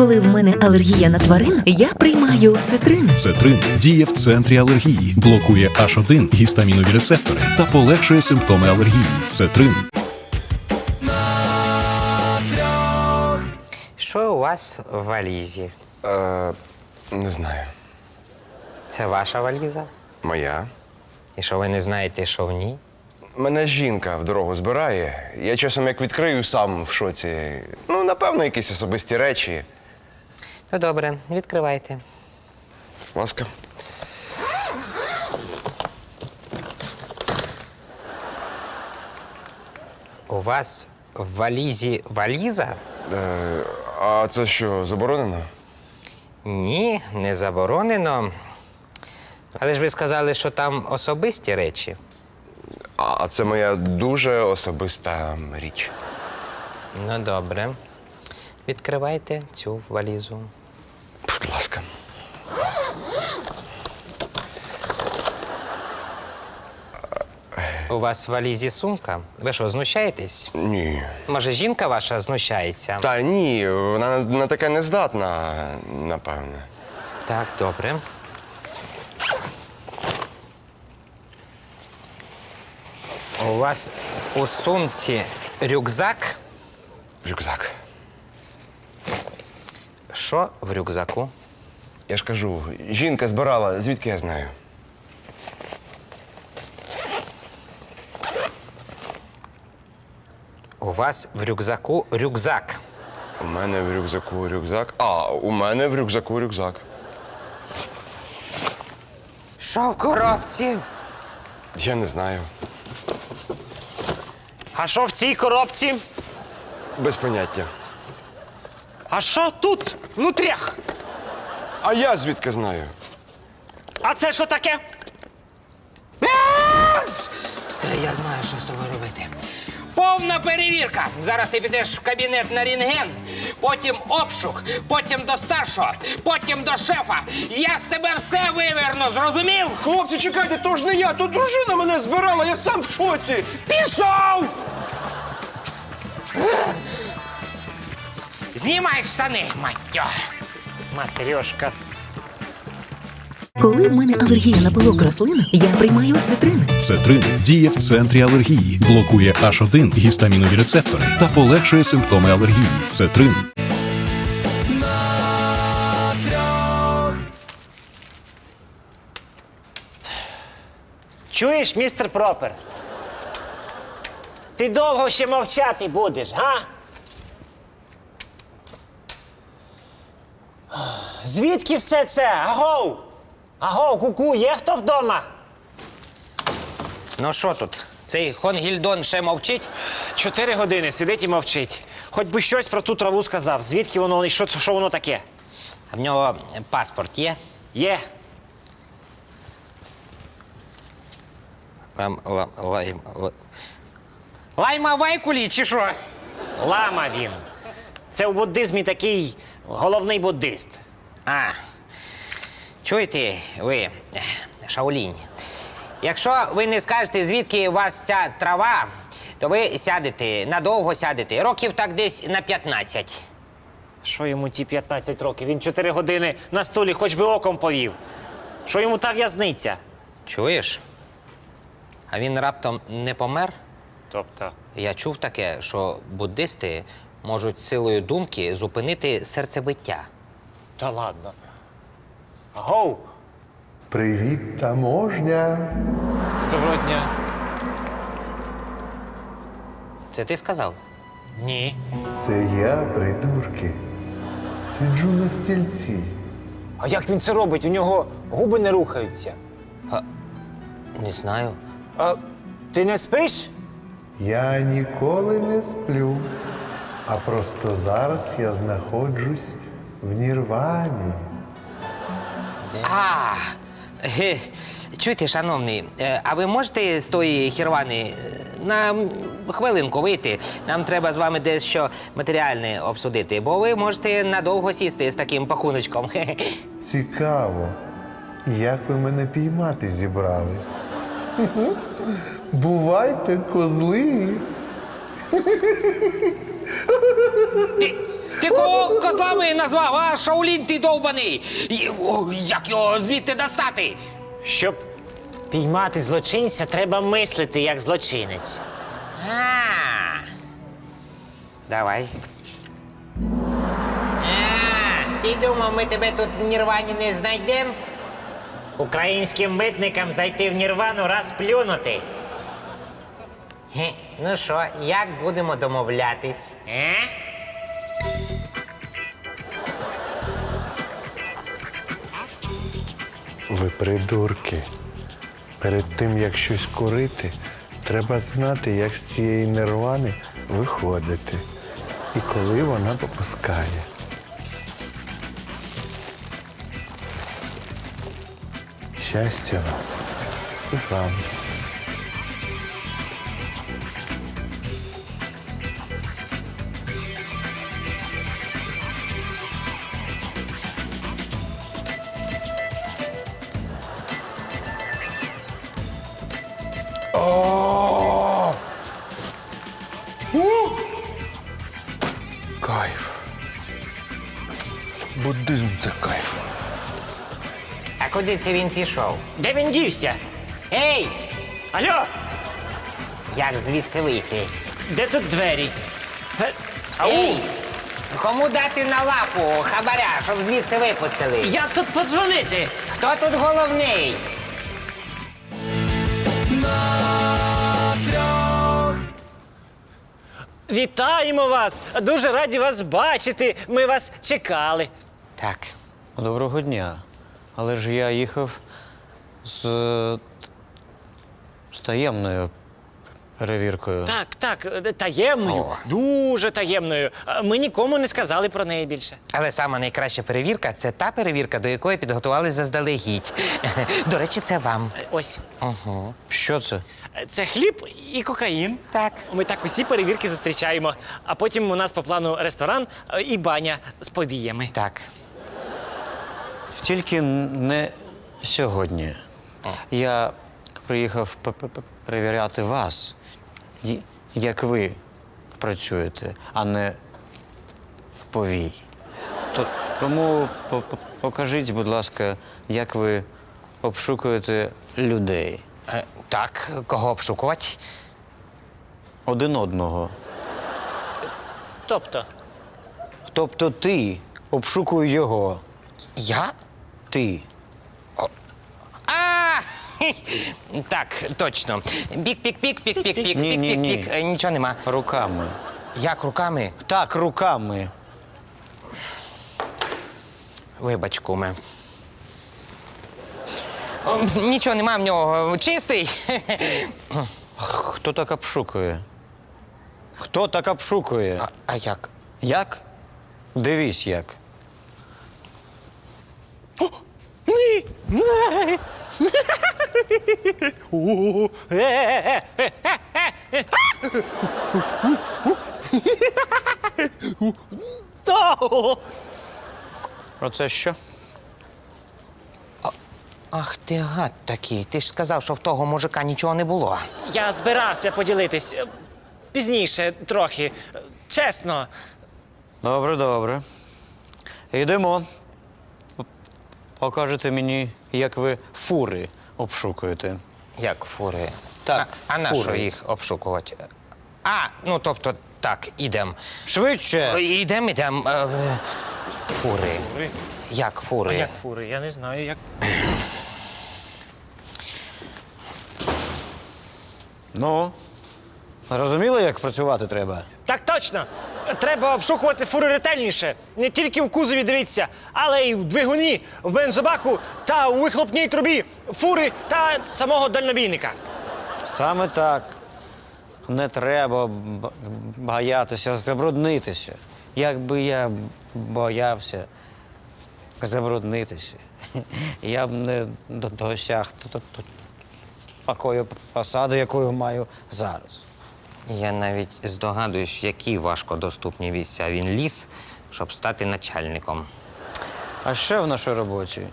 Коли в мене алергія на тварин, я приймаю цитрин. Цетрин діє в центрі алергії, блокує H1 гістамінові рецептори та полегшує симптоми алергії. Цетрин. Що у вас в валізі? Е, не знаю. Це ваша валіза? Моя. І що ви не знаєте, що в ній? Мене жінка в дорогу збирає. Я часом як відкрию сам в шоці. Ну, напевно, якісь особисті речі. Ну добре, відкривайте. Будь ласка. У вас в валізі валіза? Е, а це що, заборонено? Ні, не заборонено. Але ж ви сказали, що там особисті речі. А а це моя дуже особиста річ. Ну добре. Відкривайте цю валізу. У вас в валізі сумка? Ви що, знущаєтесь? Ні. Може, жінка ваша знущається? Та ні, вона на, на таке не здатна, напевне. Так, добре. У вас у сумці рюкзак. Рюкзак. Що в рюкзаку? Я ж кажу, жінка збирала, звідки я знаю? У вас в рюкзаку рюкзак. У мене в рюкзаку рюкзак. А, у мене в рюкзаку рюкзак. Що в коробці? Я не знаю. А що в цій коробці? Без поняття. А що тут? Внутрях? А я звідки знаю? А це що таке? Все, я знаю, що з тобою робити. Повна перевірка. Зараз ти підеш в кабінет на рентген, потім обшук, потім до старшого, потім до шефа. Я з тебе все виверну, зрозумів? Хлопці, чекайте, то ж не я, то дружина мене збирала, я сам в шоці. Пішов! Знімай штани, маття. Матрьошка. Коли в мене алергія на пилок рослин, я приймаю цитрин. Цетрин діє в центрі алергії, блокує H1 гістамінові рецептори та полегшує симптоми алергії. Цетрин. Чуєш, містер Пропер? Ти довго ще мовчати будеш, га? Звідки все це? Агоу! Агоу, куку, є хто вдома? Ну що тут? Цей Хонгільдон ще мовчить? Чотири години сидить і мовчить. Хоч би щось про ту траву сказав. Звідки воно і що, що воно таке? А в нього паспорт є? Є. Лам, лам, лайм, ла- Лайма Вайкулі чи що? Лама він. Це в буддизмі такий головний буддист. А, чуєте ви, Шаолінь? Якщо ви не скажете, звідки у вас ця трава, то ви сядете, надовго сядете, років так десь на 15. Що йому ті 15 років? Він 4 години на столі хоч би оком повів. Що йому та в'язниця? Чуєш? А він раптом не помер? Тобто. Я чув таке, що буддисти можуть силою думки зупинити серцебиття. Та ладно. Гоу! Привіт, таможня. Доброго дня. Це ти сказав? Ні. Це я, придурки. Сиджу на стільці. А як він це робить? У нього губи не рухаються. Не знаю. А ти не спиш? Я ніколи не сплю. А просто зараз я знаходжусь в Нірвані. А, ге, чуєте, шановний, е, а ви можете з тої хірвани е, на хвилинку вийти? Нам треба з вами дещо матеріальне обсудити, бо ви можете надовго сісти з таким пакуночком. Хе-хе. Цікаво, як ви мене піймати зібрались? Бувайте, козли. Ти кого козлами назвав, а Шаулін ти довбаний? І- о, Як його звідти достати? Щоб піймати злочинця, треба мислити як злочинець. А. Давай. А, ти думав, ми тебе тут в Нірвані не знайдемо? Українським митникам зайти в Нірвану раз плюнути. Ну що, як будемо домовлятись? Е? Ви придурки. Перед тим, як щось курити, треба знати, як з цієї нирвани виходити. І коли вона попускає. Щастя вам і вам. Кайф. Буддизм це кайф. А куди це він пішов? Де він дівся? Ей! Алло, Як звідси вийти? де тут двері? Е, Ей! Кому дати на лапу хабаря, щоб звідси випустили? Як тут подзвонити? Хто тут головний? Вітаємо вас! Дуже раді вас бачити. Ми вас чекали. Так. Доброго дня. Але ж я їхав з, з таємною перевіркою. Так, так, таємною, О. дуже таємною. Ми нікому не сказали про неї більше. Але сама найкраща перевірка це та перевірка, до якої підготувалися заздалегідь. До речі, це вам. Ось Що це? Це хліб і кокаїн. Так. Ми так усі перевірки зустрічаємо. А потім у нас по плану ресторан е, і баня з повіями. Так. Тільки не сьогодні. Я приїхав перевіряти вас, як ви працюєте, а не повій. То, тому по- по- покажіть, будь ласка, як ви обшукуєте людей Е, Так, кого обшукувати? один одного. Тобто, Тобто ти обшукуй його. Я? Ти. А! хі. Так, точно. Пік, пік, пік, пік, пік, пік, Ні, пік, ні, пік, ні. пік. Е, Нічого нема. Руками. Як руками? Так, руками. Вибач, куме. О, Нічого нема в нього. Чистий. Хто так обшукує? Хто так обшукує? А, а як? Як? Дивись як. Оце що? Ах ти гад такий. Ти ж сказав, що в того мужика нічого не було. я збирався поділитись е, пізніше трохи. Е, Чесно. Добре, добре. Йдемо. Покажете мені, як ви фури обшукуєте. Як фури? Так, А, а на фури. що їх обшукувати? А, ну тобто, так, ідем. Швидше! Ідем, ідем. Е, фури. Як фури? Як фури? Я не знаю, як. Ну, розуміли, як працювати треба? Так точно. Треба обшукувати фури ретельніше. Не тільки в кузові дивіться, але й в двигуні, в бензобаку та у вихлопній трубі, фури та самого дальнобійника. Саме так. Не треба б- боятися забруднитися. Якби я боявся забруднитися, я б не до- досяг т- т- т- такої посади, якою маю зараз. Я навіть здогадуюсь, в які важкодоступні місця він ліз, щоб стати начальником. А ще в нашій роботі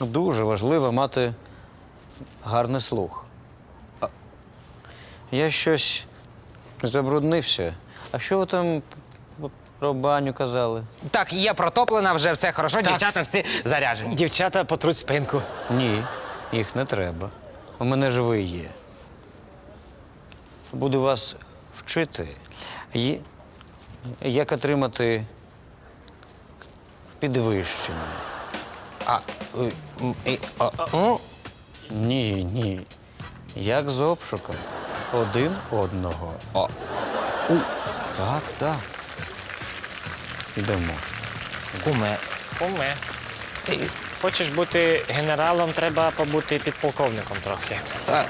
дуже важливо мати гарний слух. Я щось забруднився. А що ви там про баню казали. Так, є протоплена, вже все хорошо, Так. дівчата всі заряжені. Дівчата потруть спинку. Ні, їх не треба. У мене ж ви є. Буду вас вчити, як отримати підвищення. А, е, а, Ні, ні. Як з обшуком. Один одного. О. Так, так. Йдемо. куме. Куме. Хочеш бути генералом, треба побути підполковником трохи. А,